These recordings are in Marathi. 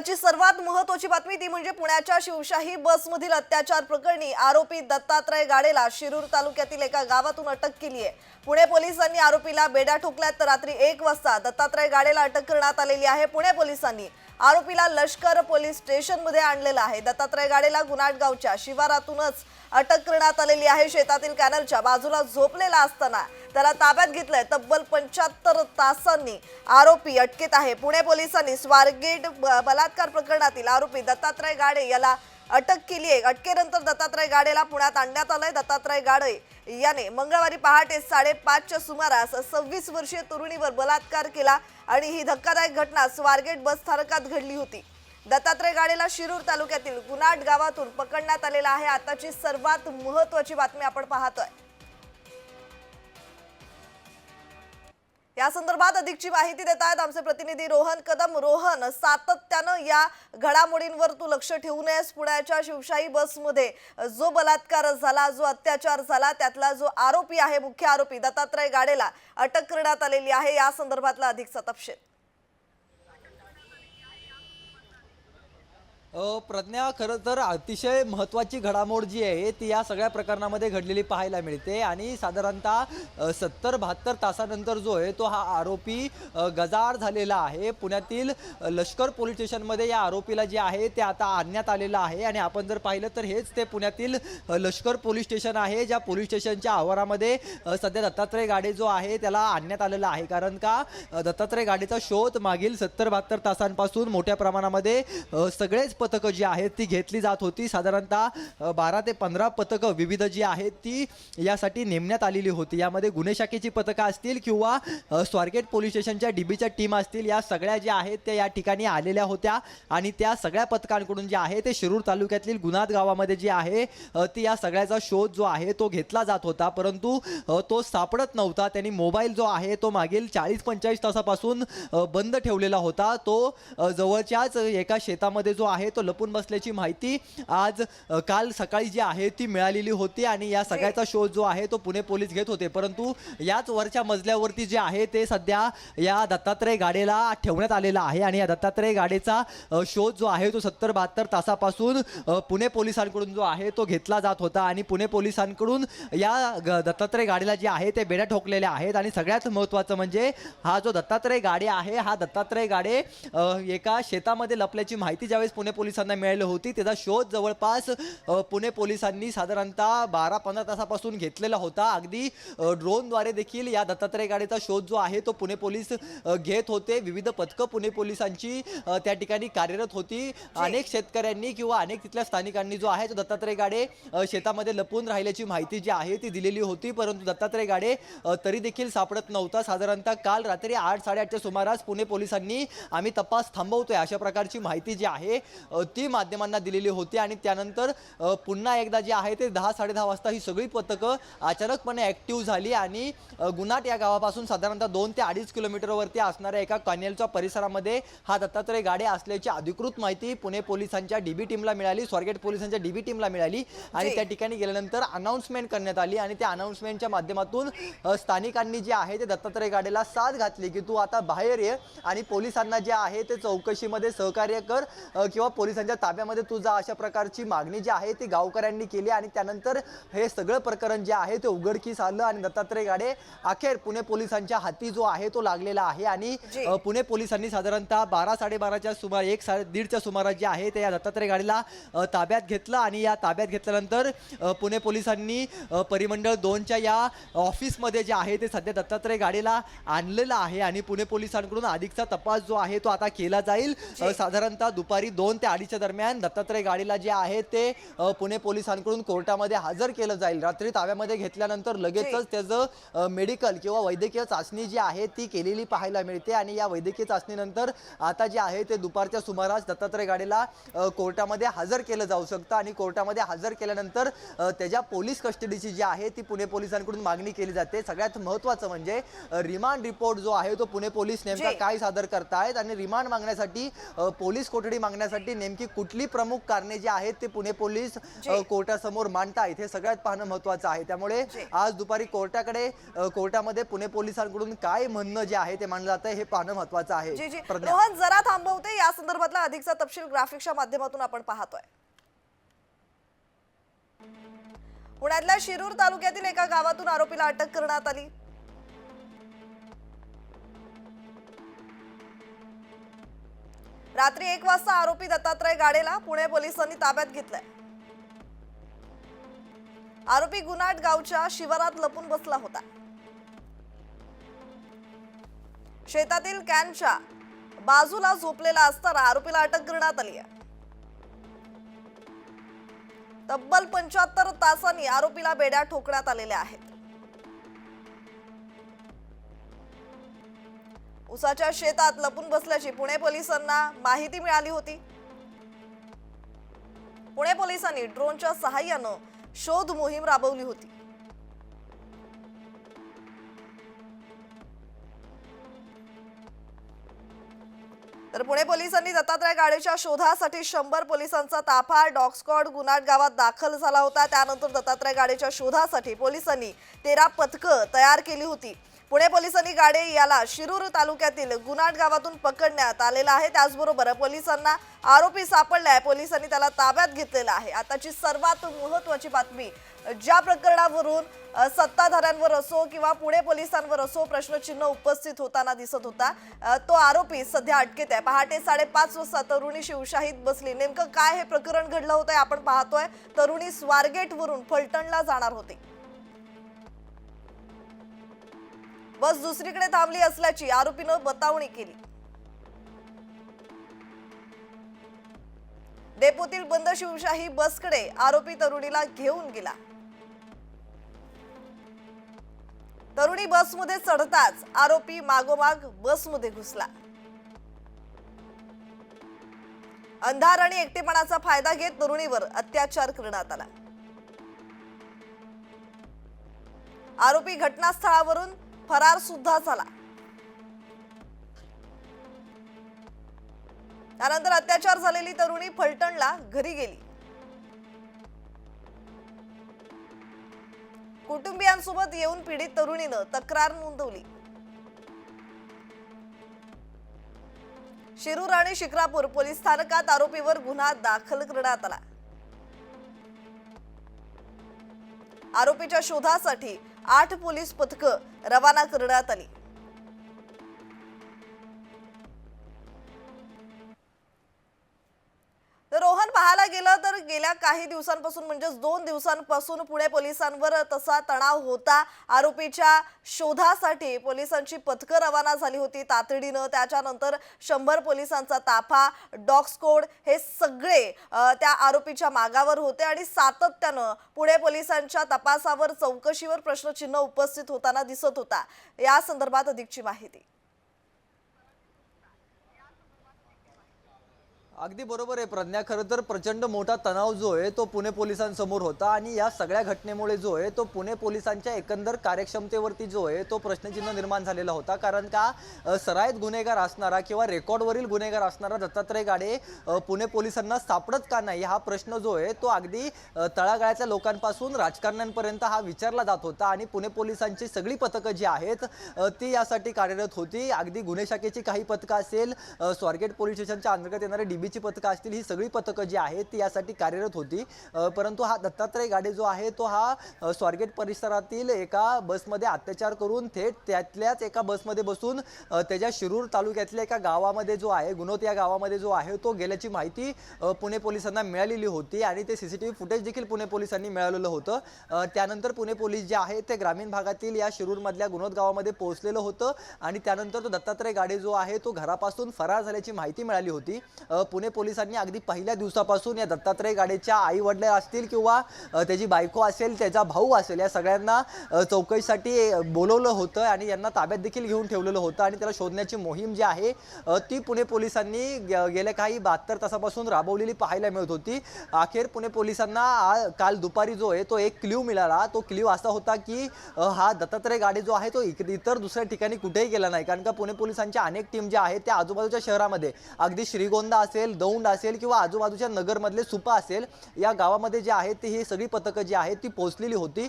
आताची सर्वात महत्वाची बातमी ती म्हणजे पुण्याच्या शिवशाही बसमधील अत्याचार प्रकरणी आरोपी दत्तात्रय गाडेला शिरूर तालुक्यातील एका गावातून अटक केली आहे पुणे पोलिसांनी आरोपीला बेड्या ठोकल्यात. तर रात्री एक वाजता दत्तात्रय गाडेला अटक करण्यात आलेली आहे पुणे पोलिसांनी. आरोपीला लष्कर पोलीस स्टेशनमध्ये आणलेलं आहे. दत्तात्रय गाडेला गुनाटगावच्या शिवारातूनच अटक करण्यात आलेली आहे. शेतातील कॅनलच्या बाजूला झोपलेला असताना त्याला ताब्यात घेतलंय. तब्बल पंच्याहत्तर तासांनी आरोपी अटकेत आहे. पुणे पोलिसांनी स्वारगेट ब- बलात्कार प्रकरणातील आरोपी दत्तात्रय गाडे याला अटक केली आहे अटकेनंतर दत्तात्रय गाडेला पुण्यात आणण्यात आलंय. दत्तात्रय गाडे याने मंगळवारी पहाटे साडेपाचच्या सुमारास सव्वीस वर्षीय तरुणीवर बलात्कार केला आणि ही धक्कादायक घटना स्वारगेट बस स्थानकात घडली होती. दत्तात्रय गाडेला शिरूर तालुक्यातील गुनाट गावातून पकडण्यात आलेला आहे. आताची सर्वात महत्वाची बातमी आपण पाहतोय. या संदर्भात अधिकची माहिती देत आहेत आमचे प्रतिनिधी रोहन कदम. रोहन सातत्यानं या घडामोडींवर तू लक्ष ठेवू नयेस. पुण्याच्या शिवशाही बसमध्ये जो बलात्कार झाला जो अत्याचार झाला त्यातला जो आरोपी आहे मुख्य आरोपी दत्तात्रय गाडेला अटक करण्यात आलेली आहे. या संदर्भातला अधिकचा तपशील अ, प्रज्ञा खरं तर अतिशय महत्त्वाची घडामोड जी आहे ती या सगळ्या प्रकरणामध्ये घडलेली पाहायला मिळते. आणि साधारणतः सत्तर बहात्तर तासानंतर जो आहे तो हा आरोपी गजार झालेला आहे. पुण्यातील लष्कर पोलीस स्टेशनमध्ये या आरोपीला जे आहे ते आता आणण्यात आलेलं आहे. आणि आपण जर पाहिलं तर हेच ते पुण्यातील लष्कर पोलीस स्टेशन आहे ज्या पोलीस स्टेशनच्या आवारामध्ये सध्या दत्तात्रय गाडे जो आहे त्याला आणण्यात आलेला आहे. कारण का दत्तात्रय गाडीचा शोध मागील सत्तर बहात्तर तासांपासून मोठ्या प्रमाणामध्ये सगळेच पथकं जी आहेत ती घेतली जात होती. साधारणतः बारा ते पंधरा पथकं विविध जी आहेत ती यासाठी नेमण्यात आलेली होती. यामध्ये गुन्हे शाखेची पथकं असतील किंवा स्वारगेट पोलीस स्टेशनच्या डीबीच्या टीम असतील या सगळ्या ज्या आहेत त्या या ठिकाणी आलेल्या होत्या. आणि त्या सगळ्या पथकांकडून जे आहे ते शिरूर तालुक्यातील गुनाद गावामध्ये जे आहे ती या सगळ्याचा शोध जो आहे तो घेतला जात होता. परंतु तो सापडत नव्हता. त्यांनी मोबाईल जो आहे तो मागील चाळीस पंचेचाळीस तासापासून बंद ठेवलेला होता. तो जवळच्याच एका शेतामध्ये जो आहे तो लपून बसल्याची माहिती आज काल सकाळी जी आहे ती मिळालेली होती आणि या सगळ्याचा शोध जो आहे तो पुणे पोलीस घेत होते. परंतु याच वरच्या मजल्यावरती जे आहे ते सध्या या दत्तात्रय गाडेला ठेवण्यात आलेला आहे आणि या दत्तात्रय गाडेचा शोध जो आहे तो सत्तर बहात्तर तासापासून पुणे पोलिसांकडून जो आहे तो घेतला जात होता आणि पुणे पोलिसांकडून या दत्तात्रय गाडीला जे आहे ते बेड्या ठोकलेल्या आहेत आणि सगळ्यात महत्त्वाचं म्हणजे हा जो दत्तात्रय गाडे आहे हा दत्तात्रय गाडे एका शेतामध्ये लपल्याची माहिती ज्यावेळेस पुणे पोलिसांना मिळाली होती. त्याचा शोध जवळपास पुणे पोलिसांनी साधारणतः बारा पंधरा तासापासून घेतलेला होता. अगदी ड्रोनद्वारे देखील या दत्तात्रय गाडीचा शोध जो आहे तो पुणे पोलीस घेत होते. विविध पथकं पुणे पोलिसांची त्या ठिकाणी कार्यरत होती. अनेक शेतकऱ्यांनी किंवा अनेक तिथल्या स्थानिकांनी जो आहे तो दत्तात्रय गाडे शेतामध्ये लपून राहिल्याची माहिती जी आहे ती दिलेली होती. परंतु दत्तात्रय गाडे तरी देखील सापडत नव्हता. साधारणतः काल रात्री आठ साडेआठच्या सुमारास पुणे पोलिसांनी आम्ही तपास थांबवतोय अशा प्रकारची माहिती जी आहे. ती माध्यमांना दिलेली होती आणि त्यानंतर पुन्हा एकदा जे आहे ते दहा साडेदहा वाजता ही सगळी पथकं अचानकपणे ॲक्टिव्ह झाली आणि गुन्हाट या गावापासून साधारणतः दोन ते अडीच किलोमीटरवरती असणाऱ्या एका कॅनेलच्या परिसरामध्ये हा दत्तात्रय गाडे असल्याची अधिकृत माहिती पुणे पोलिसांच्या डीबी टीमला मिळाली स्वारगेट पोलिसांच्या डीबी टीमला मिळाली आणि. त्या ठिकाणी गेल्यानंतर अनाऊन्समेंट करण्यात आली आणि त्या अनाऊन्समेंटच्या माध्यमातून स्थानिकांनी जे आहे ते दत्तात्रय गाडेला साथ घातली की तू आता बाहेर ये आणि पोलिसांना जे आहे ते चौकशीमध्ये सहकार्य कर किंवा पोलिसांच्या ताब्यामध्ये तू जा अशा प्रकारची मागणी जी आहे ती गावकऱ्यांनी केली आणि त्यानंतर हे सगळं प्रकरण जे आहे ते उघडकीस आलं आणि दत्तात्रय गाडे अखेर पुणे पोलिसांच्या हाती जो आहे तो लागलेला आहे आणि पुणे पोलिसांनी साधारणतः बारा साडेबाराच्या सुमार एक साडे दीडच्या सुमारास जे आहे ते या दत्तात्रय गाडीला ताब्यात घेतलं आणि या ताब्यात घेतल्यानंतर पुणे पोलिसांनी परिमंडळ दोनच्या या ऑफिसमध्ये जे आहे ते सध्या दत्तात्रय गाडीला आणलेलं आहे आणि पुणे पोलिसांकडून अधिकचा तपास जो आहे तो आता केला जाईल. साधारणतः दुपारी दोन ते अडीचच्या दरम्यान दत्तात्रय गाडीला जे आहे ते पुणे पोलिसांकडून कोर्टामध्ये हजर केलं जाईल. रात्री ताब्यामध्ये घेतल्यानंतर लगेचच त्याचं मेडिकल किंवा वैद्यकीय चाचणी जी आहे ती केलेली पाहायला मिळते आणि या वैद्यकीय चाचणीनंतर आता जे आहे ते दुपारच्या सुमारास दत्तात्रय गाडीला कोर्टामध्ये हजर केलं जाऊ शकतं आणि कोर्टामध्ये हजर केल्यानंतर त्याच्या पोलीस कस्टडीची जी आहे ती पुणे पोलिसांकडून मागणी केली जाते. सगळ्यात महत्त्वाचं म्हणजे रिमांड रिपोर्ट जो आहे तो पुणे पोलीस नेमका. काय सादर करतायत आणि रिमांड मागण्यासाठी पोलीस कोठडी मागण्यासाठी नेमकी कुठली प्रमुख कारणे जी आहेत ते पुणे पोलीस कोर्टासमोर मांडतायत हे सगळ्यात पाहणं महत्वाचं आहे. त्यामुळे. आज दुपारी कोर्टाकडे कोर्टामध्ये पुणे पोलिसांकडून काय म्हणणं जे आहे ते मांडलं जातं हे पाहणं महत्वाचं आहे. रोहन जरा थांबवते. या संदर्भातला अधिकचा तपशील ग्राफिक्सच्या माध्यमातून आपण पाहतोय. पुण्यातल्या शिरूर तालुक्यातील एका गावातून आरोपीला अटक करण्यात आली. रात्री एक वाजता आरोपी दत्तात्रय गाडेला पुणे पोलिसांनी ताब्यात घेतलाय. आरोपी गुनाट गावच्या शिवारात लपून बसला होता. शेतातील कॅनच्या बाजूला झोपलेला असताना आरोपीला अटक करण्यात आली आहे. तब्बल पंच्याहत्तर तासांनी आरोपीला बेड्या ठोकण्यात आलेल्या आहेत. उसाच्या शेतात लपून बसल्याची पुणे पोलिसांना माहिती मिळाली होती. पुणे पोलिसांनी ड्रोनच्या सहाय्यानं शोध मोहीम राबवली होती. तर पुणे पोलिसांनी दत्तात्रय गाडेच्या शोधासाठी शंभर पोलिसांचा ताफा डॉग स्क्वॉड गुनाट गावात दाखल झाला होता. त्यानंतर दत्तात्रय गाडेच्या शोधासाठी पोलिसांनी तेरा पथकं तयार केली होती. पुणे पोलिसांनी गाडे याला शिरूर तालुक्यातील गुनाट गावातून पकडण्यात आलेला आहे. त्याचबरोबर पोलिसांना आरोपी सापडलाय. पोलिसांनी त्याला ताब्यात घेतलेला आहे. आताची सर्वात महत्वाची बातमी ज्या प्रकरणावरून सत्ताधाऱ्यांवर असो किंवा पुणे पोलिसांवर असो प्रश्नचिन्ह उपस्थित होताना दिसत होता तो आरोपी सध्या अटकेत आहे. पहाटे साडेपाच वाजता तरुणी शिवशाहीत बसली. नेमकं काय हे प्रकरण घडलं होतं आपण पाहतोय. तरुणी स्वारगेटवरून फलटणला जाणार होती. बस दुसरीकडे थांबली असल्याची आरोपीनं बतावणी केली. डेपोतील बंद शिवशाही बसकडे आरोपी तरुणीला घेऊन गेला. तरुणी बसमध्ये चढताच आरोपी मागोमाग बसमध्ये घुसला. अंधार आणि एकटेपणाचा फायदा घेत तरुणीवर अत्याचार करण्यात आला. आरोपी घटनास्थळावरून फरार सुद्धा झाला. त्यानंतर अत्याचार झालेली तरुणी फलटणला घरी गेली. कुटुंबियांसोबत येऊन पीडित तरुणीनं तक्रार नोंदवली. शिरूर आणि शिक्रापूर पोलीस स्थानकात आरोपीवर गुन्हा दाखल करण्यात आला. आरोपीच्या शोधासाठी आठ पोलीस पथकं रवाना करण्यात आली. गेल्या काही दिवसांपासून म्हणजेच दोन दिवसांपासून पुणे पोलिसांवर तसा तणाव होता. आरोपीच्या शोधासाठी पोलिसांची पथकं रवाना झाली होती तातडीनं. त्याच्यानंतर शंभर पोलिसांचा ताफा डॉग स्कोड हे सगळे त्या आरोपीच्या मागावर होते आणि सातत्यानं पुणे पोलिसांच्या तपासावर चौकशीवर प्रश्नचिन्ह उपस्थित होताना दिसत होता. या संदर्भात अधिकची माहिती. अगदी बरोबर आहे प्रज्ञा. खरं तर प्रचंड मोठा तणाव जो आहे तो पुणे पोलिसांसमोर होता आणि या सगळ्या घटनेमुळे जो आहे तो पुणे पोलिसांच्या एकंदर कार्यक्षमतेवरती जो आहे तो प्रश्नचिन्ह निर्माण झालेला होता. कारण का सरायत गुन्हेगार असणारा किंवा रेकॉर्डवरील गुन्हेगार असणारा दत्तात्रय गाडे पुणे पोलिसांना सापडत का नाही हा प्रश्न जो आहे तो अगदी अ, तळागाळातल्या लोकांपासून राजकारण्यांपर्यंत हा विचारला जात होता आणि पुणे पोलिसांची सगळी पथकं जी आहेत ती यासाठी कार्यरत होती. अगदी गुन्हे शाखेची काही पथकं असेल स्वारगेट पोलीस स्टेशनच्या अंतर्गत येणारे डीबीची पथकं असतील ही सगळी पथकं जी आहेत ती यासाठी कार्यरत होती. परंतु हा दत्तात्रय गाडे जो आहे तो हा स्वारगेट परिसरातील एका बसमध्ये अत्याचार करून थेट त्यातल्याच एका बसमध्ये बसून त्याच्या शिरूर तालुक्यातल्या एका गावामध्ये जो आहे गुणवत या गावामध्ये जो आहे तो गेल्याची माहिती पुणे पोलिसांना मिळालेली होती आणि ते सीसीटीव्ही फुटेज देखील पुणे पोलिसांनी मिळालेलं होतं. त्यानंतर पुणे पोलीस जे आहे ते ग्रामीण भागातील या शिरूरमधल्या गुणवत गावामध्ये पोहोचलेलं होतं आणि त्यानंतर तो दत्तात्रय गाडे जो आहे तो घरापासून फरार झाल्याची माहिती मिळाली होती. पुणे पोलिसांनी अगदी पहिल्या दिवसापासून या दत्तात्रय गाडेच्या आई वडील असतील किंवा त्याची बायको असेल त्याचा भाऊ असेल या सगळ्यांना चौकशीसाठी बोलवलं होतं आणि यांना ताब्यात देखील घेऊन ठेवलेलं होतं आणि त्याला शोधण्याची मोहीम जी आहे ती पुणे पोलिसांनी गेल्या काही बहात्तर तासापासून राबवलेली पाहायला मिळत होती. अखेर पुणे पोलिसांना काल दुपारी जो आहे तो एक क्ल्यू मिळाला. तो क्ल्यू असा होता की हा दत्तात्रय गाडे जो आहे तो इतर दुसऱ्या ठिकाणी कुठेही गेला नाही. कारण का पुणे पोलिसांच्या अनेक टीम ज्या आहेत त्या आजूबाजूच्या शहरामध्ये अगदी श्रीगोंदा असेल असेल दौंड असेल किंवा आजूबाजूच्या नगरमधले सुपा असेल या गावामध्ये जे आहेत ते ही सगळी पथकं जी आहेत ती पोहोचलेली होती.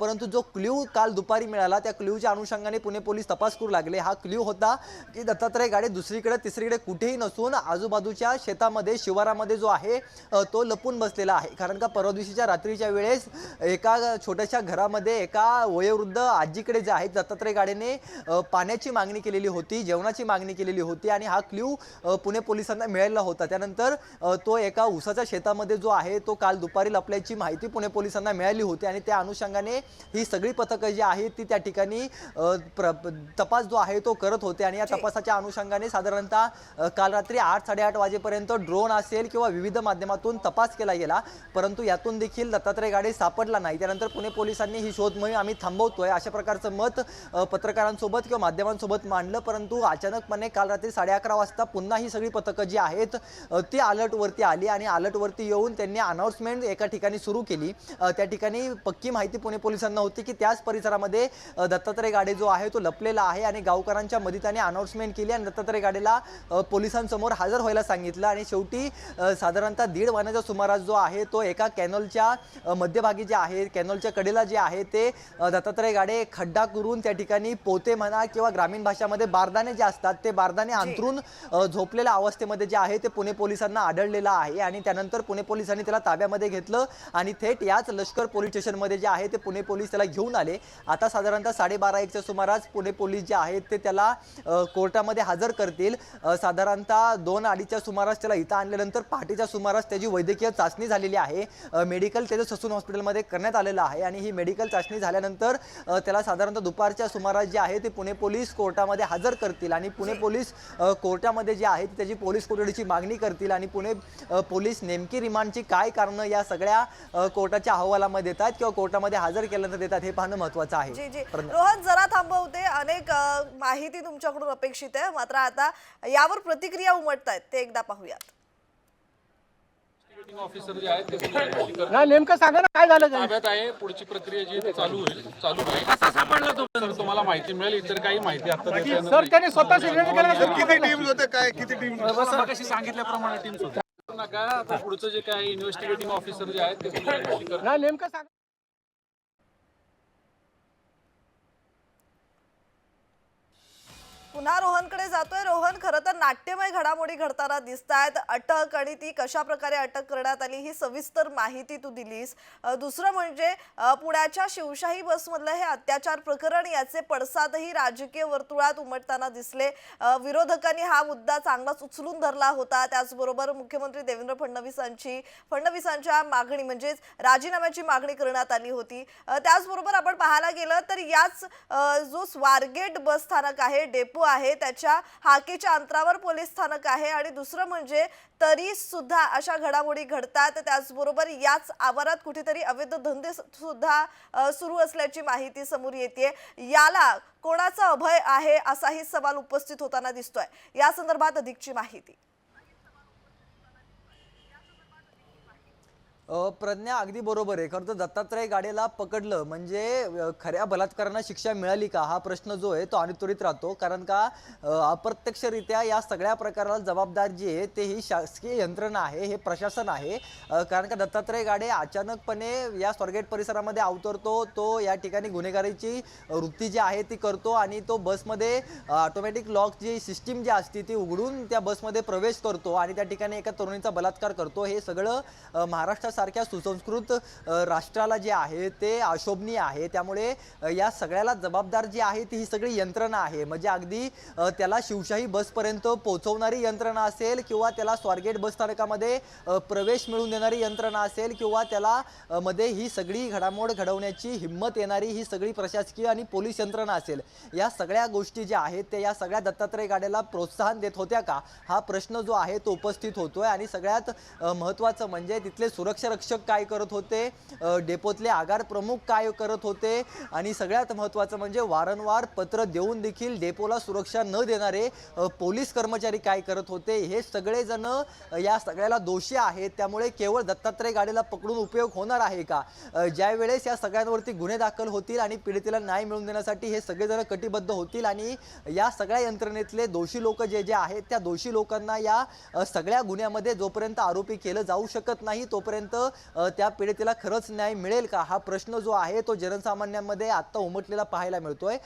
परंतु जो क्ल्यू काल दुपारी मिळाला त्या क्ल्यूच्या अनुषंगाने पुणे पोलीस तपास करू लागले. हा क्ल्यू होता की दत्तात्रय गाडे दुसरीकडे तिसरीकडे कुठेही नसून आजूबाजूच्या शेतामध्ये शिवारामध्ये जो आहे तो लपून बसलेला आहे. कारण का परवा दिवशीच्या रात्रीच्या वेळेस एका छोट्याशा घरामध्ये एका वयोवृद्ध आजीकडे जे आहे दत्तात्रय गाडेने पाण्याची मागणी केलेली होती जेवणाची मागणी केलेली होती आणि हा क्ल्यू पुणे पोलिसांना मिळालेला होता. त्यानंतर अ, तो एका उसाच्या शेतामध्ये जो आहे तो काल दुपारी लपल्याची माहिती पुणे पोलिसांना मिळाली होती आणि त्या अनुषंगाने ही सगळी पथकं जी आहेत ती त्या ठिकाणी तपास जो आहे तो करत होते. आणि या. तपासाच्या अनुषंगाने साधारणतः काल रात्री आठ साडेआठ वाजेपर्यंत ड्रोन असेल किंवा विविध माध्यमातून तपास केला गेला. परंतु यातून देखील दत्तात्रय गाडे सापडला नाही. त्यानंतर पुणे पोलिसांनी ही शोध मोहीम आम्ही थांबवतोय अशा प्रकारचं मत पत्रकारांसोबत किंवा माध्यमांसोबत मांडलं. परंतु अचानकपणे काल रात्री साडे अकरा वाजता पुन्हा ही सगळी पथकं जी आहेत ती अलर्टवरती आली आणि अलर्टवरती येऊन त्यांनी अनाऊन्समेंट एका ठिकाणी सुरू केली. त्या ठिकाणी पक्की माहिती पुणे पोलिसांना होती की त्याच परिसरामध्ये दत्तात्रय गाडे जो आहे तो लपलेला आहे आणि गावकऱ्यांच्या मदतीने अनाऊन्समेंट केली आणि दत्तात्रय गाडेला पोलिसांसमोर हजर व्हायला सांगितलं. आणि शेवटी साधारणतः दीड वाजण्याच्या सुमारास जो आहे तो एका कॅनॉलच्या मध्यभागी जे आहे कॅनॉलच्या कडेला जे आहे ते दत्तात्रय गाडे खड्डा करून त्या ठिकाणी पोते म्हणा किंवा ग्रामीण भाषामध्ये बारदाने जे असतात ते बारदाने अंतरून झोपलेल्या अवस्थेमध्ये जे आहे ते पुणे पोलिसांना आढळलेलं आहे आणि त्यानंतर पुणे पोलिसांनी त्याला ताब्यामध्ये घेतलं आणि थेट याच लष्कर पोलीस स्टेशनमध्ये जे आहे ते पुणे पोलीस त्याला घेऊन आले. आता साधारणतः साडेबारा एकच्या सुमारास पुणे पोलीस जे आहेत ते त्याला कोर्टामध्ये हजर करतील. साधारणतः दोन अडीचच्या सुमारास त्याला इथं आणल्यानंतर पहाटेच्या सुमारास त्याची वैद्यकीय चाचणी झालेली आहे. मेडिकल त्याचं ससून हॉस्पिटलमध्ये करण्यात आलेलं आहे आणि ही मेडिकल चाचणी झाल्यानंतर त्याला साधारणतः दुपारच्या सुमारास जे आहे ते पुणे पोलीस कोर्टामध्ये हजर करतील आणि पुणे पोलीस कोर्टामध्ये जे आहे ते त्याची पोलीस कोठडीची मागणी करतील आणि पुणे पोलीस नेमकी रिमांडची काय कारणं या सगळ्या कोर्टाच्या अहवालामध्ये देतात किंवा कोर्टामध्ये हजर केल्यानंतर देतात हे पाहणं महत्त्वाचं आहे. जी जी. प्रज्ञा. रोहन जरा थांबवते. अनेक माहिती तुमच्याकडून अपेक्षित आहे. मात्र आता यावर प्रतिक्रिया उमटत आहेत ते एकदा पाहूयात. ऑफिसर जे आहेत ते नाही नेमकं सांगा ना काय झालं काय ताब्यात आहे पुढची प्रक्रिया जी आहे चालू होईल चालू आहे सापडला तो? तर तुम्हाला माहिती मिळेल इतर काही माहिती आता सर. त्याने स्वतः केला सर किती टीम्स होते काय किती टीम मगाशी सांगितल्याप्रमाणे टीम्स होत्या नका आता पुढचं जे काय इन्व्हेस्टिगेटिंग ऑफिसर जे आहेत ते नाही नेमकं सांगा. पुन्हा रोहनकडे जातोय. रोहन खरं तर नाट्यमय घडामोडी घडताना दिसत आहेत अटक आणि ती कशा प्रकारे अटक करण्यात आली ही सविस्तर माहिती तू दिलीस. दुसरं म्हणजे पुण्याच्या शिवशाही बसमधलं हे अत्याचार प्रकरण याचे पडसादही राजकीय वर्तुळात उमटताना दिसले. विरोधकांनी हा मुद्दा चांगलाच उचलून धरला होता. त्याचबरोबर मुख्यमंत्री देवेंद्र फडणवीसांची फडणवीसांच्या मागणी म्हणजेच राजीनाम्याची मागणी करण्यात आली होती. त्याचबरोबर आपण पाहायला गेलं तर याच जो स्वारगेट बस स्थानक आहे डेपो आहे त्याच्या हाकेच्या अंतरावर पोलीस स्थानक आहे आणि दुसरं म्हणजे तरी सुद्धा अशा घडामोडी घडतात. त्याचबरोबर याच आवारात कुठेतरी अवैध धंदे सुद्धा सुरू असल्याची माहिती समोर येते याला कोणाचा अभय आहे असाही सवाल उपस्थित होताना दिसतोय. या संदर्भात अधिकची माहिती अ, प्रज्ञा अगदी बरोबर आहे. खरं तर दत्तात्रय गाडेला पकडलं म्हणजे खऱ्या बलात्कारांना शिक्षा मिळाली का? हा प्रश्न जो आहे तो अनुत्वरित राहतो. कारण का अप्रत्यक्षरित्या या सगळ्या प्रकाराला जबाबदार जी आहे ते ही शासकीय यंत्रणा आहे हे प्रशासन आहे. कारण का दत्तात्रय गाडे अचानकपणे या स्वारगेट परिसरामध्ये अवतरतो. तो या ठिकाणी गुन्हेगारीची वृत्ती जी आहे ती करतो आणि तो बसमध्ये ऑटोमॅटिक लॉक जी सिस्टीम जी असते ती उघडून त्या बसमध्ये प्रवेश करतो आणि त्या ठिकाणी एका तरुणीचा बलात्कार करतो. हे सगळं महाराष्ट्र महाराष्ट्रासारख्या सुसंस्कृत राष्ट्राला जे आहे ते अशोभनीय आहे. त्यामुळे या सगळ्याला जबाबदार जी आहे ती ही सगळी यंत्रणा आहे. म्हणजे अगदी त्याला शिवशाही बसपर्यंत पोहोचवणारी यंत्रणा असेल किंवा त्याला स्वारगेट बस स्थानकामध्ये प्रवेश मिळवून देणारी यंत्रणा असेल किंवा त्याला मध्ये ही सगळी घडामोड घडवण्याची हिंमत येणारी ही सगळी प्रशासकीय आणि पोलीस यंत्रणा असेल. या सगळ्या गोष्टी ज्या आहेत त्या या सगळ्या दत्तात्रय गाड्याला प्रोत्साहन देत होत्या का? हा प्रश्न जो आहे तो उपस्थित होतोय आणि सगळ्यात महत्वाचं महत्त्वाचं म्हणजे तिथले सुरक्षा रक्षक काय करत होते? डेपोतले आगार प्रमुख काय करत होते? आणि सगळ्यात महत्त्वाचं म्हणजे वारंवार पत्र देऊन देखील डेपोला सुरक्षा न देणारे पोलीस कर्मचारी काय करत होते? हे सगळेजण या सगळ्याला दोषी आहेत. त्यामुळे केवळ दत्तात्रय गाडीला पकडून उपयोग होणार आहे का? ज्यावेळेस या सगळ्यांवरती गुन्हे दाखल होतील आणि पीडितेला न्याय मिळवून देण्यासाठी हे सगळेजण कटिबद्ध होतील आणि या सगळ्या यंत्रणेतले दोषी लोक जे जे आहेत त्या दोषी लोकांना या सगळ्या गुन्ह्यामध्ये जोपर्यंत आरोपी केलं जाऊ शकत नाही तोपर्यंत अ, त्या पीडितेला खरंच न्याय मिळेल का? हा प्रश्न जो आहे तो जनसामान्यांमध्ये आत्ता उमटलेला पाहायला मिळतोय.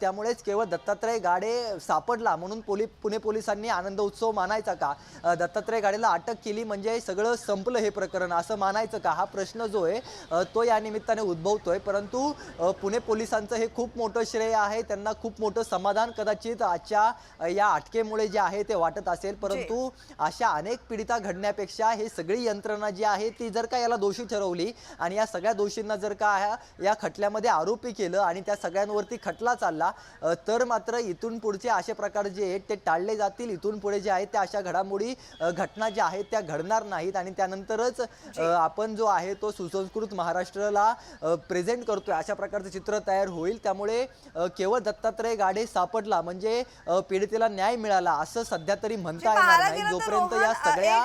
त्यामुळेच केवळ दत्तात्रय गाडे सापडला म्हणून पोली पुणे पोलिसांनी आनंद उत्सव मानायचा का? दत्तात्रय गाडेला अटक केली म्हणजे सगळं संपलं हे प्रकरण असं मानायचं का? हा प्रश्न जो आहे तो या निमित्ताने उद्भवतोय. परंतु पुणे पोलिसांचं हे खूप मोठं श्रेय आहे त्यांना खूप मोठं समाधान कदाचित आजच्या या अटकेमुळे जे आहे ते वाटत असेल. परंतु अशा अनेक पीडिता घडण्यापेक्षा हे सगळी यंत्रणा जी आहे ती जर का याला दोषी ठरवली आणि या सगळ्या दोषींना जर का ह्या- या खटल्यामध्ये आरोपी केलं आणि त्या सगळ्यांवरती खटला चालला तर मात्र इथून पुढचे असे प्रकार जे आहेत ते टाळले जातील. इथून पुढे जे आहेत त्या अशा घडामोडी घटना ज्या आहेत त्या घडणार नाहीत. आणि त्यानंतरच आपण जो आहे तो सुसंस्कृत महाराष्ट्राला प्रेझेंट करतोय. अशा प्रकारचं चित्र तयार होईल. त्यामुळे केवळ दत्तात्रय गाडे सापडला. म्हणजे पीडितेला न्याय मिळाला असं सध्या तरी म्हणता येणार नाही. जोपर्यंत या सगळ्या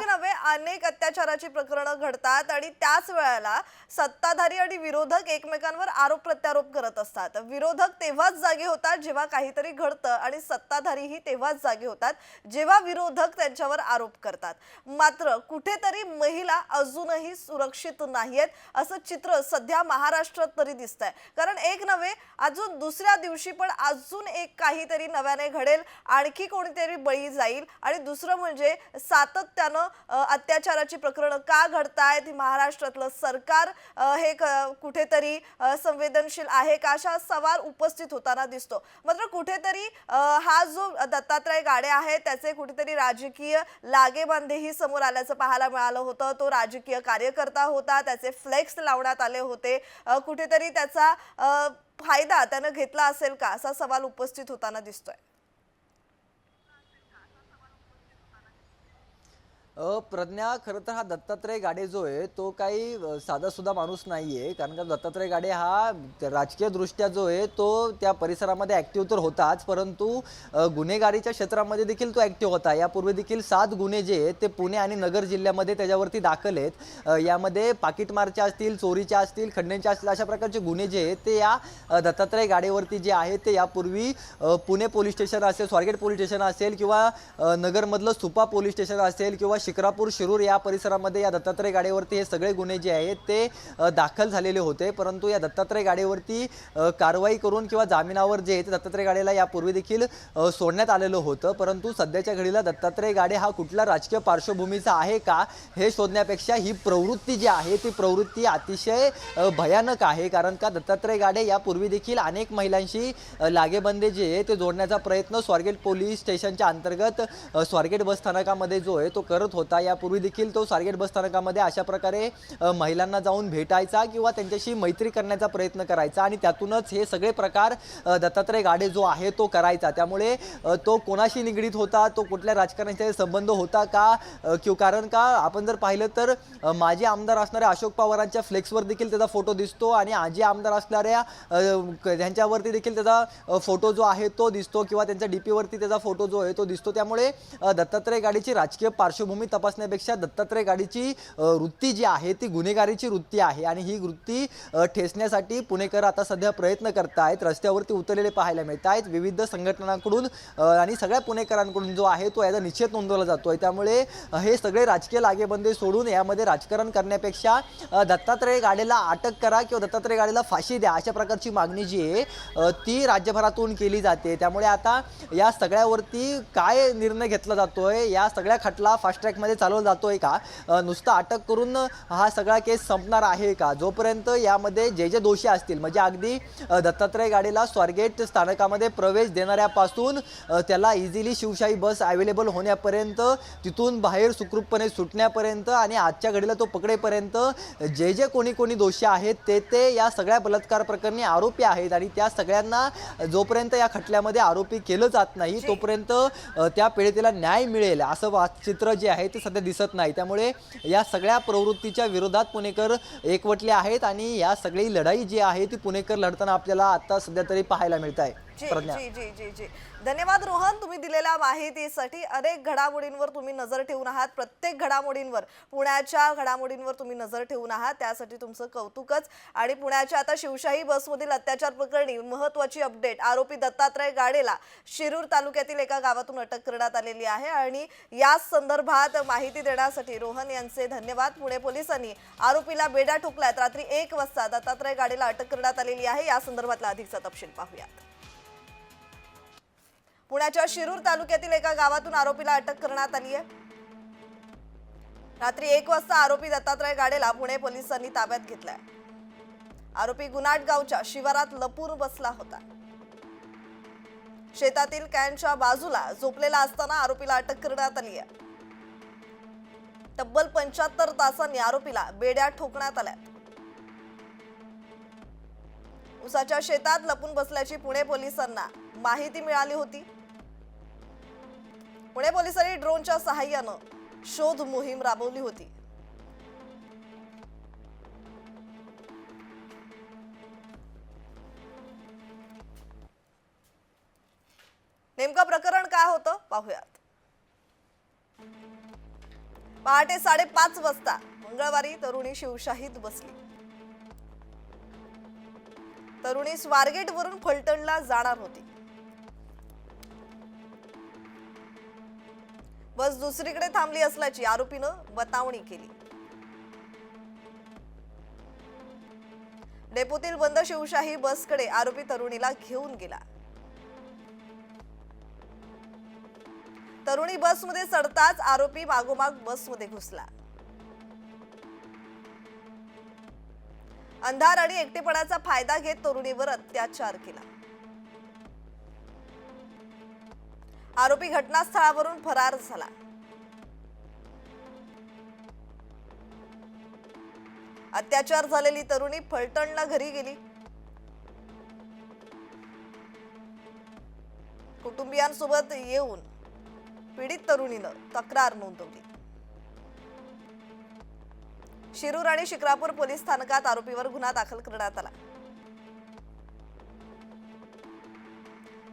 अनेक अत्याचाराची प्रकरणं घडतात. आणि त्याच वेळेला सत्ताधारी आणि विरोधक एकमेकांवर आरोप प्रत्यारोप करत असतात. विरोधक तेव्हाच जागे होतात जेव्हा काहीतरी घडतं आणि सत्ताधारीही तेव्हाच जागे होतात जेव्हा विरोधक त्यांच्यावर आरोप करतात. मात्र कुठेतरी महिला अजूनही सुरक्षित नाहीयेत असं चित्र सध्या महाराष्ट्रात तरी दिसतंय. कारण एक नव्हे अजून दुसऱ्या दिवशी पण अजून एक काहीतरी नव्याने घडेल आणखी कोणीतरी बळी जाईल आणि दुसरं म्हणजे सातत्यानं अत्याचाराची प्रकरणं का घडतायत ही महाराष्ट्रातलं सरकार हे कुठेतरी संवेदनशील आहे का अशा सवाल उपस्थित होताना दिसतो. मात्र कुठेतरी हा जो दत्तात्रय गाडे आहे त्याचे कुठेतरी राजकीय लागेबांधेही समोर आल्याचं पाहायला मिळालं होतं. तो राजकीय कार्यकर्ता होता त्याचे फ्लेक्स लावण्यात आले होते. कुठेतरी त्याचा फायदा त्यानं घेतला असेल का असा सवाल उपस्थित होताना दिसतोय. प्रज्ञा खरं तर हा दत्तात्रय गाडे जो आहे तो काही साधासुद्धा माणूस नाही आहे कारण का दत्तात्रय गाडे हा राजकीयदृष्ट्या राजकीय दृष्ट्या जो आहे तो त्या परिसरामध्ये ॲक्टिव्ह तर होताच. परंतु गुन्हेगारीच्या क्षेत्रामध्ये देखील तो ॲक्टिव्ह होता. यापूर्वी देखील सात गुन्हे जे आहेत ते पुणे आणि नगर जिल्ह्यामध्ये त्याच्यावरती दाखल आहेत. यामध्ये पाकिटमारच्या असतील चोरीच्या असतील खंडणीच्या असतील अशा प्रकारचे गुन्हे जे आहेत ते या दत्तात्रय गाडेवरती जे आहेत ते यापूर्वी पुणे पोलीस स्टेशन असेल स्वारगेट पोलीस स्टेशन असेल किंवा नगरमधलं सुपा पोलीस स्टेशन असेल किंवा शिक्रापूर शिरूर या परिसरामध्ये या दत्तात्रय गाडीवरती हे सगळे गुन्हे जे आहेत ते दाखल झालेले होते. परंतु या दत्तात्रय गाडीवरती कारवाई करून किंवा जामिनावर जे आहे ते दत्तात्रय गाडीला यापूर्वी देखील सोडण्यात आलेलं होतं. परंतु सध्याच्या घडीला दत्तात्रय गाडे हा कुठला राजकीय पार्श्वभूमीचा आहे का हे शोधण्यापेक्षा ही प्रवृत्ती जी आहे ती प्रवृत्ती अतिशय भयानक आहे. कारण का दत्तात्रय गाडे यापूर्वी देखील अनेक महिलांशी लागेबंदे जे आहे ते जोडण्याचा प्रयत्न स्वारगेट पोलीस स्टेशनच्या अंतर्गत स्वारगेट बस स्थानकामध्ये जो आहे तो करत होता. यापूर्वी देखील तो स्वारगेट बस स्थानकामध्ये अशा प्रकारे महिलांना जाऊन भेटायचा किंवा त्यांच्याशी मैत्री करण्याचा प्रयत्न करायचा आणि त्यातूनच हे सगळे प्रकार दत्तात्रय गाडे जो आहे तो करायचा. त्यामुळे तो कोणाशी निगडीत होता तो कुठल्या राजकारणाचे संबंध होता का किंवा कारण का? आपण जर पाहिलं तर माजी आमदार असणाऱ्या अशोक पवारांच्या फ्लेक्सवर देखील त्याचा फोटो दिसतो आणि आजी आमदार असणाऱ्या अ, त्यांच्यावरती देखील त्याचा फोटो जो आहे तो दिसतो किंवा त्यांच्या डीपीवरती त्याचा फोटो जो आहे तो दिसतो. त्यामुळे दत्तात्रय गाडीची राजकीय पार्श्वभूमी तपासण्यापेक्षा दत्तात्रय गाडीची वृत्ती जी आहे ती गुन्हेगारीची वृत्ती आहे आणि ही वृत्ती ठेसण्यासाठी ठेचण्यासाठी पुणेकर आता सध्या प्रयत्न करत आहेत रस्त्यावरती उतरलेले पाहायला मिळत आहेत विविध संघटनांकडून आणि सगळ्या पुणेकरांकडून जो आहे तो याचा निषेध नोंदवला जातो आहे त्यामुळे हे सगळे राजकीय लागेबंदे सोडून यामध्ये राजकारण करण्यापेक्षा दत्तात्रय गाडीला अटक करा किंवा दत्तात्रय गाडीला फाशी द्या अशा प्रकारची मागणी जी आहे ती राज्यभरातून केली जाते. त्यामुळे आता या सगळ्यावरती काय निर्णय घेतला जातोय? या सगळ्या खटला फास्ट ट्रॅक ट्रॅकमध्ये चालवला जातोय का? अ, नुसतं अटक करून हा सगळा केस संपणार आहे का? जोपर्यंत यामध्ये जे जे दोषी असतील म्हणजे अगदी दत्तात्रय गाडीला स्वारगेट स्थानकामध्ये प्रवेश देणाऱ्यापासून त्याला इझिली शिवशाही बस अवेलेबल होण्यापर्यंत तिथून बाहेर सुखरूपपणे सुटण्यापर्यंत आणि आजच्या घडीला तो पकडेपर्यंत जे जे कोणी कोणी दोषी आहेत ते ते या सगळ्या बलात्कार प्रकरणी आरोपी आहेत आणि त्या सगळ्यांना जोपर्यंत या खटल्यामध्ये आरोपी केलं जात नाही तोपर्यंत त्या पीडितेला न्याय मिळेल असं चित्र जे आहे आहे ते सध्या दिसत नाही. त्यामुळे या सगळ्या प्रवृत्तीच्या विरोधात पुणेकर एकवटले आहेत आणि या सगळी लढाई जी आहे ती पुणेकर लढताना आपल्याला आता सध्या तरी पाहायला मिळत आहे. जी प्रज्ञा. जी जी जी जी. धन्यवाद रोहन. तुम्ही दिलेल्या माहितीसाठी अनेक घडामोडींवर तुम्ही नजर ठेवून आहात. प्रत्येक घडामोडींवर पुण्याच्या घडामोडींवर तुम्ही नजर ठेवून आहात. त्यासाठी तुमचं कौतुकच. आणि पुण्याच्या आता शिवशाही बसमधील अत्याचार प्रकरणी महत्वाची अपडेट. आरोपी दत्तात्रय गाडेला शिरूर तालुक्यातील एका गावातून अटक करण्यात आलेली आहे. आणि या संदर्भात माहिती देण्यासाठी रोहन यांचे धन्यवाद. पुणे पोलिसांनी आरोपीला बेड्या ठोकल्यात. रात्री एक वाजता दत्तात्रय गाडेला अटक करण्यात आलेली आहे. या संदर्भातला अधिकचा तपशील पाहूयात. पुण्याच्या शिरूर तालुक्यातील एका गावातून आरोपीला अटक करण्यात आली आहे. रात्री एक वाजता आरोपी दत्तात्रय गाडेला पुणे पोलिसांनी ताब्यात घेतलाय. आरोपी गुनाट गावच्या शिवारात लपून बसला होता. शेतातील कॅनच्या बाजूला झोपलेला असताना आरोपीला अटक करण्यात आली आहे. तब्बल पंच्याहत्तर तासांनी आरोपीला बेड्या ठोकण्यात आल्या. उसाच्या शेतात लपून बसल्याची पुणे पोलिसांना माहिती मिळाली होती. पुणे पोलिसांनी ड्रोनच्या सहाय्यानं शोध मोहीम राबवली होती. नेमकं प्रकरण काय होतं? पाहूयात. पहाटे साडेपाच वाजता मंगळवारी तरुणी शिवशाहीत बसली. तरुणी स्वारगेट वरून फलटणला जाणार होती. बस दुसरीकडे थांबली असल्याची आरोपीनं बतावणी केली. डेपोतील बंद शिवशाही बसकडे आरोपी तरुणीला घेऊन गेला. तरुणी बसमध्ये चढताच आरोपी मागोमाग बसमध्ये घुसला. अंधार आणि एकटेपणाचा फायदा घेत तरुणीवर अत्याचार केला. आरोपी घटनास्थळावरून फरार झाला. अत्याचार झालेली तरुणी फलटणला घरी गेली. कुटुंबियांसोबत येऊन पीडित तरुणीनं तक्रार नोंदवली. शिरूर आणि शिक्रापूर पोलीस स्थानकात आरोपीवर गुन्हा दाखल करण्यात आला.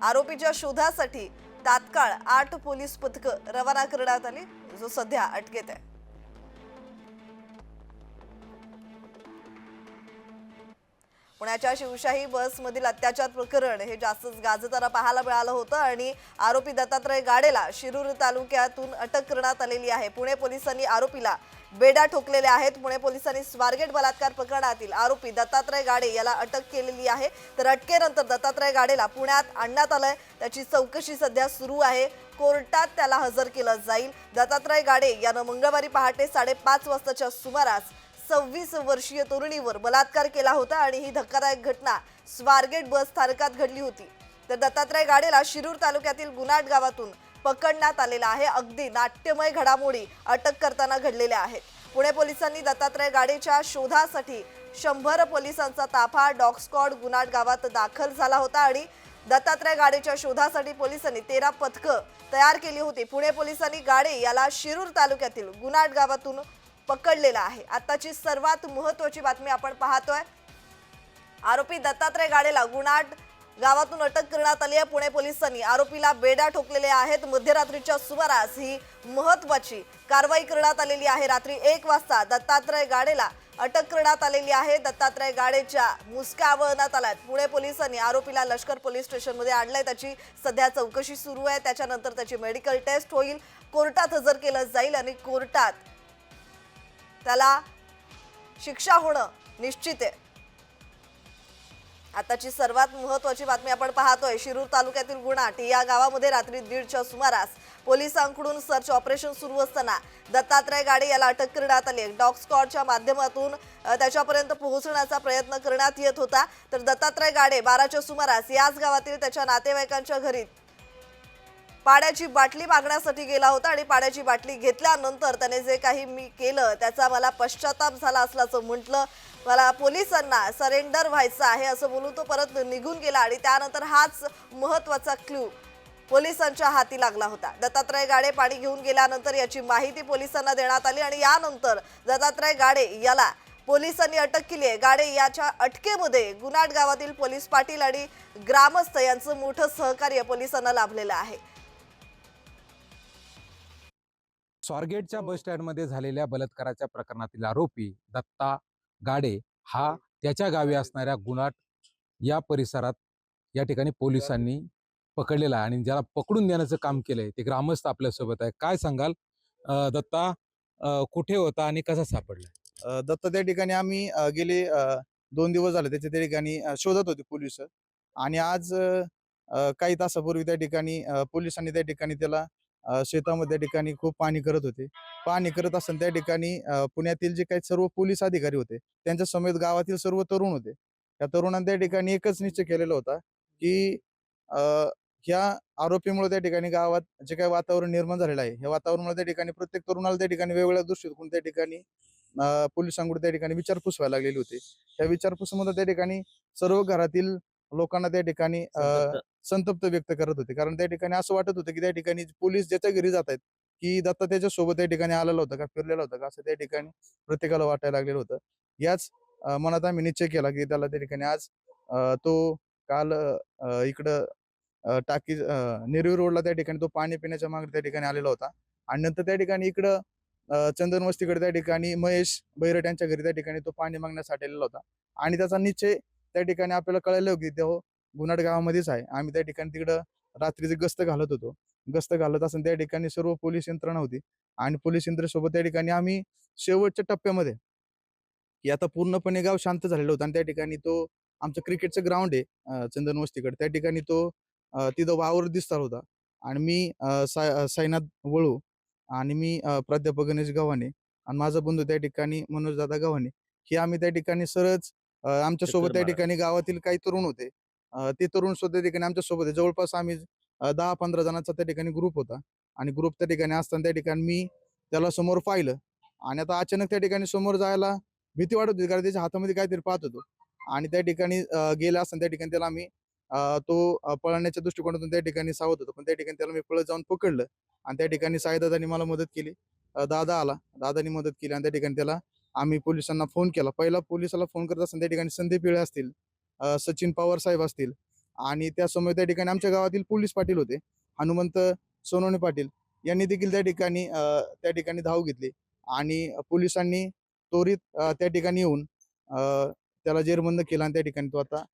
आरोपीच्या शोधासाठी तात्काळ आठ पोलीस पथकं रवाना करण्यात आली. जो सध्या अटकेत आहे. पुण्याच्या शिवशाही बसमधील अत्याचार प्रकरण हे जास्तच गाजताना पाहायला मिळालं होतं आणि आरोपी दत्तात्रय गाडेला शिरूर तालुक्यातून अटक करण्यात आलेली आहे. पुणे पोलिसांनी आरोपीला बेड्या ठोकलेल्या आहेत. पुणे पोलिसांनी स्वारगेट बलात्कार प्रकरणातील आरोपी दत्तात्रय गाडे याला अटक केलेली आहे. तर अटकेनंतर दत्तात्रय गाडेला पुण्यात आणण्यात आलंय. त्याची चौकशी सध्या सुरू आहे. कोर्टात त्याला हजर केलं जाईल. दत्तात्रय गाडे यानं मंगळवारी पहाटे साडेपाच वाजताच्या सुमारास सव्वीस वर्षीय तरुणीवर बलात्कार केला होता आणि ही धक्कादायक घटना स्वारगेट बस स्थानकात घडली होती. तर दत्तात्रय गाडेला शिरूर तालुक्यातील गुनाट गावातून पकडण्यात आलेला आहे. अगदी नाट्यमय घडामोडी अटक करताना घडलेल्या आहेत. पुणे पोलिसांनी दत्तात्रय गाडेच्या शोधासाठी शंभर पोलिसांचा ताफा डॉग स्कॉड गुनाट गावात दाखल झाला होता आणि दत्तात्रय गाडेच्या शोधासाठी पोलिसांनी तेरा पथकं तयार केली होती. पुणे पोलिसांनी गाडे याला शिरूर तालुक्यातील गुनाट गावातून पकडलेला आहे. आताची सर्वात महत्वाची बातमी आपण पाहतोय. आरोपी दत्तात्रय गाडेला गुनाट गावातून अटक करण्यात आली आहे. पुणे पोलिसांनी आरोपीला बेड्या ठोकलेल्या आहेत. मध्यरात्रीच्या सुमारास ही महत्वाची कारवाई करण्यात आलेली आहे. रात्री एक वाजता दत्तात्रय गाडेला अटक करण्यात आलेली आहे. दत्तात्रय गाडेच्या मुसक्या आवळण्यात आल्यात पुणे पोलिसांनी आरोपीला लष्कर पोलीस स्टेशनमध्ये आणलंय. त्याची सध्या चौकशी सुरू आहे. त्याच्यानंतर त्याची मेडिकल टेस्ट होईल. कोर्टात हजर केलं जाईल आणि कोर्टात त्याला शिक्षा होणं निश्चित आहे. आताची सर्वात महत्वाची बातमी आपण पाहतोय. शिरूर तालुक्यातील गुणाटी या गावामध्ये रात्री दीडच्या सुमारास पोलिसांकडून सर्च ऑपरेशन सुरू असताना दत्तात्रय गाडे याला अटक करण्यात आली. डॉग स्कॉडच्या माध्यमातून त्याच्यापर्यंत पोहोचण्याचा प्रयत्न करण्यात येत होता. तर दत्तात्रय गाडे बाराच्या सुमारास याच गावातील त्याच्या नातेवाईकांच्या घरी पाण्याची बाटली मागण्यासाठी गेला होता आणि पाण्याची बाटली घेतल्यानंतर त्याने जे काही मी केलं त्याचा मला पश्चाताप झाला असल्याचं म्हटलं. मला पोलिसांना सरेंडर व्हायचं आहे असं बोलून तो परत निघून गेला आणि त्यानंतर हाच महत्त्वाचा क्ल्यू पोलिसांच्या हाती लागला होता. दत्तात्रय गाडे पाणी घेऊन गेल्यानंतर याची माहिती पोलिसांना देण्यात आली आणि यानंतर दत्तात्रय गाडे याला पोलिसांनी अटक केली आहे. गाडे याच्या अटकेमध्ये गुनाट गावातील पोलीस पाटील आणि ग्रामस्थ यांचं मोठं सहकार्य पोलिसांना लाभलेलं आहे. स्वारगेटच्या बस स्टँडमध्ये झालेल्या बलात्काराच्या प्रकरणातील आरोपी दत्ता गाडे हा त्याच्या गावी असणाऱ्या गुणाट या परिसरात या ठिकाणी पोलिसांनी पकडलेला आहे आणि ज्याला पकडून देण्याचं काम केलंय. ते ग्रामस्थ आपल्यासोबत आहे काय सांगाल? दत्ता कुठे होता आणि कसा सापडला? दत्त त्या ठिकाणी आम्ही गेले दोन दिवस झाले त्याच्या त्या ठिकाणी शोधत होते पोलीस. आणि आज काही तासापूर्वी त्या ठिकाणी पोलिसांनी त्या ठिकाणी त्याला शेतामध्ये त्या ठिकाणी खूप पाणी करत होते. पाणी करत असताना त्या ठिकाणी पुण्यातील जे काही सर्व पोलीस अधिकारी होते त्यांच्या समेत गावातील सर्व तरुण होते. त्या तरुणांनी त्या ठिकाणी एकच निश्चय केलेला होता की अ, ह्या आरोपीमुळे त्या ठिकाणी गावात जे काही वातावरण निर्माण झालेलं आहे या वातावरणामुळे त्या ठिकाणी प्रत्येक तरुणाला त्या ठिकाणी वेगवेगळ्या दृष्टीतून त्या ठिकाणी पोलिसांकडून त्या ठिकाणी विचारपूस व्हायला लागलेली होती. त्या विचारपूसमध्ये त्या ठिकाणी सर्व घरातील लोकांना त्या ठिकाणी अ, संतप्त व्यक्त करत होते कारण त्या ठिकाणी असं वाटत होतं की त्या ठिकाणी पोलीस ज्याच्या घरी जात आहेत की दत्ता त्याच्या सोबत त्या ठिकाणी आलेला होता का फिरलेला होता का असं त्या ठिकाणी प्रत्येकाला वाटायला लागलेलं होतं याच मनात आम्ही निश्चय केला की त्याला त्या ठिकाणी आज तो काल इकडं टाकी नेरवी रोडला त्या ठिकाणी तो पाणी पिण्याच्या मागे त्या ठिकाणी आलेला होता आणि नंतर त्या ठिकाणी इकडं चंदन वस्तीकडे त्या ठिकाणी महेश बैरट यांच्या घरी त्या ठिकाणी तो पाणी मागण्यासाठी आलेला होता आणि त्याचा निश्चय त्या ठिकाणी आपल्याला कळलं की हो, तो गुनाड गावामध्येच आहे. आम्ही त्या ठिकाणी तिकडं रात्रीचे गस्त घालत होतो. गस्त घालत असून त्या ठिकाणी सर्व पोलीस यंत्रणा होती आणि पोलीस यंत्रणेसोबत त्या ठिकाणी आम्ही शेवटच्या टप्प्यामध्ये की आता पूर्णपणे गाव शांत झालेलं होतं. आणि त्या ठिकाणी तो आमचं क्रिकेटचं ग्राउंड आहे चंदन वस्तीकडे. त्या ठिकाणी तो तिथं वावर दिसता होता. आणि मी अं, साय साईनाथ वळू आणि मी प्राध्यापक गणेश गव्हाणे आणि माझा बंधू त्या ठिकाणी मनोज दादा गव्हाणे हे आम्ही त्या ठिकाणी सरच आमच्यासोबत त्या ठिकाणी गावातील काही तरुण होते ते तरुण सुद्धा त्या ठिकाणी आमच्यासोबत. जवळपास आम्ही दहा पंधरा जणांचा त्या ठिकाणी ग्रुप होता आणि ग्रुप त्या ठिकाणी असताना त्या ठिकाणी मी त्याला समोर पाहिलं आणि आता अचानक त्या ठिकाणी समोर जायला भीती वाटत होती कारण त्याच्या हातामध्ये काहीतरी पाहत होतो आणि त्या ठिकाणी गेला असताना त्या ठिकाणी त्याला आम्ही अं, तो पळण्याच्या दृष्टिकोनातून त्या ठिकाणी सावध होतो पण त्या ठिकाणी त्याला मी पळत जाऊन पकडलं आणि त्या ठिकाणी साईदादांनी मला मदत केली दादा आला दादानी मदत केली आणि त्या ठिकाणी त्याला आम्ही पोलिसांना फोन केला. पहिला पोलिसाला फोन करत असताना त्या ठिकाणी संदीप पिळे असतील सचिन पवार साहेब असतील आणि त्यासमोर त्या ठिकाणी आमच्या गावातील पोलीस पाटील होते हनुमंत सोनवणे पाटील. यांनी देखील त्या ठिकाणी अं, त्या ठिकाणी धाव घेतली आणि पोलिसांनी त्वरित त्या ठिकाणी येऊन त्याला जेरबंद केला आणि त्या ठिकाणी तो आता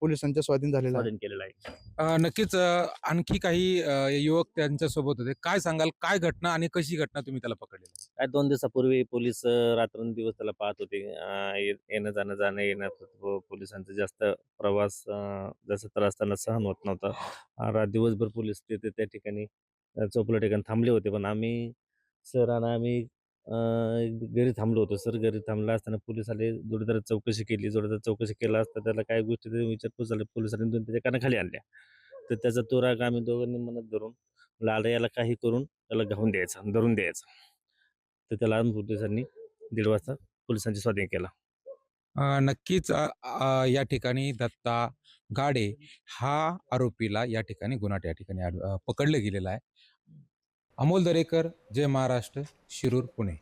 पोलिसांच्या स्वाधीन झालेला आहे. स्वाधीन केलेला आहे. अं, नक्कीच अं, आणखी काही अं, युवक त्यांच्यासोबत होते. काय सांगाल? काय घटना आणि कशी घटना तुम्ही त्याला पकडलेली? काय दोन दिवसापूर्वी पोलीस अं, रात्रंदिवस त्याला पाहत होते. अं, ये- येणं जाणं जाणं येण्यात व पोलिसांचा जास्त प्रवास अं, जास्त त्रास त्यांना सहन होत नव्हता. अं, रात दिवसभर पोलीस तिथे त्या ठिकाणी अं, चौपल्या ठिकाणी थांबले होते. पण आम्ही सर आणि आम्ही घरी थांबलो होतो सर. घरी थांबला असताना पोलीस आले जोडीदार चौकशी केली. जोडीदार चौकशी केला असता त्याला काय गोष्टी विचारपूस झाली. पोलिसांनी दोन त्याच्या कानाखाली आणल्या. तर त्याचा तो राग आम्ही दोघांनी मनात धरून लाडा याला काही करून त्याला घाऊन द्यायचा धरून द्यायचा. तर त्याला पोलिसांनी दीड वाजता पोलिसांची स्वाधीन केला. नक्कीच या ठिकाणी दत्ता गाडे हा आरोपीला या ठिकाणी गुन्हा या ठिकाणी पकडलं गेलेला आहे. अमोल दरेकर जय महाराष्ट्र शिरूर पुणे.